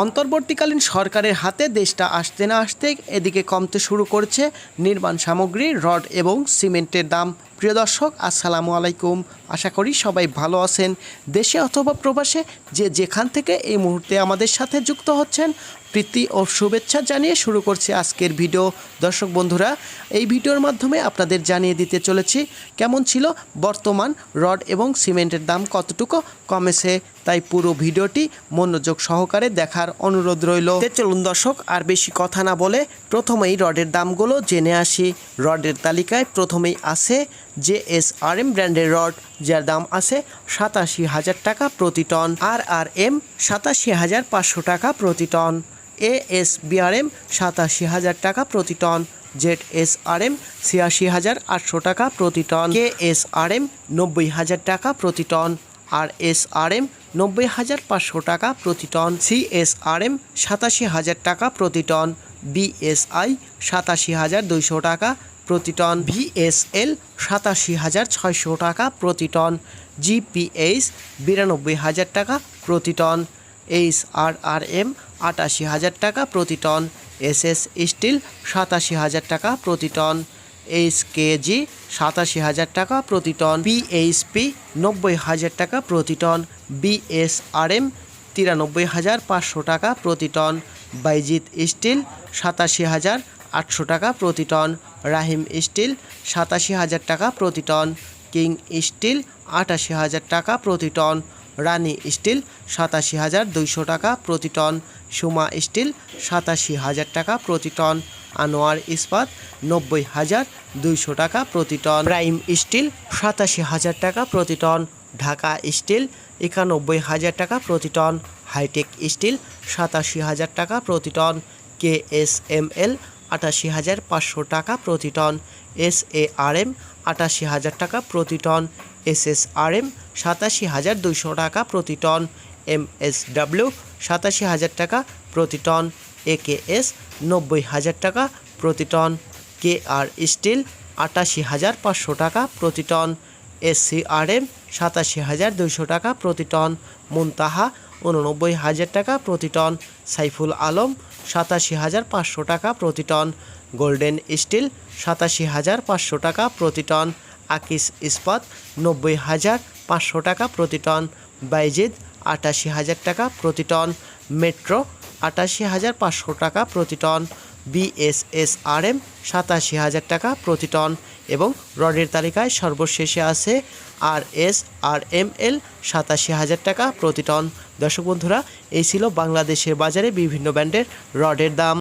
অন্তর্বর্তীকালীন সরকারের হাতে দেশটা আসতে না আসতে এদিকে কমতে শুরু করেছে নির্মাণ সামগ্রী, রড এবং সিমেন্টের দাম। প্রিয় দর্শক, আসসালামু আলাইকুম। আশা করি সবাই ভালো আছেন। দেশে অথবা প্রবাসে যে যেখান থেকে এই মুহূর্তে আমাদের সাথে যুক্ত হচ্ছেন, প্রীতি ও শুভেচ্ছা জানিয়ে শুরু করছি আজকের ভিডিও। দর্শক বন্ধুরা, এই ভিডিওর মাধ্যমে আপনাদের জানিয়ে দিতে চলেছি, কেমন ছিল বর্তমান রড এবং সিমেন্টের দাম কতটুকু কমেছে। তাই পুরো ভিডিওটি মনোযোগ সহকারে দেখার অনুরোধ রইল। চলুন দর্শক আর বেশি কথা না বলে প্রথমেই রডের দামগুলো জেনে আসি। রডের তালিকায় প্রথমেই আছে জে এস আর এম ব্র্যান্ডের রড, যার দাম আছে সাতাশি হাজার টাকা প্রতি টন। আর আর এম সাতাশি হাজার পাঁচশো টাকা প্রতি টন। এ এস বিআরএম সাতাশি হাজার টাকা প্রতি ton. Z S R M ছিয়াশি হাজার আটশো টাকা প্রতি ton. K S R M নব্বই হাজার টাকা প্রতি ton. R S R M নব্বই হাজার পাঁচশো টাকা প্রতি ton C S R M সাতাশি হাজার টাকা প্রতি টন বিএসআই সাতাশি হাজার দুইশো টাকা প্রতি টন ভিএসএল সাতাশি হাজার ছয়শো টাকা প্রতি টন জিপিএইচ বিরানব্বই হাজার টাকা প্রতি ton H R R M আটাশি হাজার টাকা প্রতি টন এস এস স্টিল সাতাশি হাজার টাকা প্রতি টন এইচ কেজি সাতাশি হাজার টাকা প্রতি টন পিএইচপি নব্বই হাজার টাকা প্রতি টন বিএসআরএম তিরানব্বই হাজার পাঁচশো টাকা প্রতি টন, বাইজিৎ স্টিল সাতাশি হাজার আটশো টাকা প্রতি টন, রাহিম স্টিল সাতাশি হাজার টাকা প্রতি টন, কিং স্টিল আটাশি হাজার টাকা প্রতি টন, রানী স্টিল সাতাশি হাজার দুইশো টাকা প্রতি টন, সুমা স্টিল সাতাশি হাজার টাকা প্রতি টন আনোয়ার ইস্পাত নব্বই হাজার দুইশো টাকা প্রতি টন। প্রাইম স্টিল সাতাশি হাজার টাকা প্রতি টন। ঢাকা স্টিল একানব্বই হাজার টাকা প্রতি টন। হাইটেক স্টিল সাতাশি হাজার টাকা প্রতি ton. K S M L আটাশি হাজার পাঁচশো টাকা প্রতি ton. S A R M আটাশি হাজার টাকা প্রতি ton. S S R M সাতাশি হাজার দুইশো টাকা প্রতি টন। এম এস ডাব্লিউ সাতাশি হাজার টাকা প্রতি টন। এ কে এস নব্বই হাজার টাকা প্রতি টন। কে আর স্টিল আটাশি হাজার পাঁচশো টাকা প্রতি ton. S C R M সাতাশি হাজার দুইশো টাকা প্রতি টন। মুনতাহা উননব্বই হাজার টাকা প্রতি টন। সাইফুল আলম সাতাশি হাজার পাঁচশো টাকা প্রতি টন। গোল্ডেন স্টিল সাতাশি হাজার পাঁচশো টাকা প্রতি টন। আকিস ইস্পাত নব্বই হাজার পাঁচশো টাকা প্রতি টন। বাইজিদ আটাশি হাজার টাকা প্রতি টন। মেট্রো আটাশি হাজার পাঁচশো টাকা প্রতি টন বিএসএসআরএম সাতাশি হাজার টাকা প্রতি টন এবং রডের তালিকায় সর্বশেষে আছে আর এস আর এম এল সাতাশি হাজার টাকা প্রতি টন। দর্শক বন্ধুরা, এই ছিল বাংলাদেশের বাজারে বিভিন্ন ব্র্যান্ডের রডের দাম।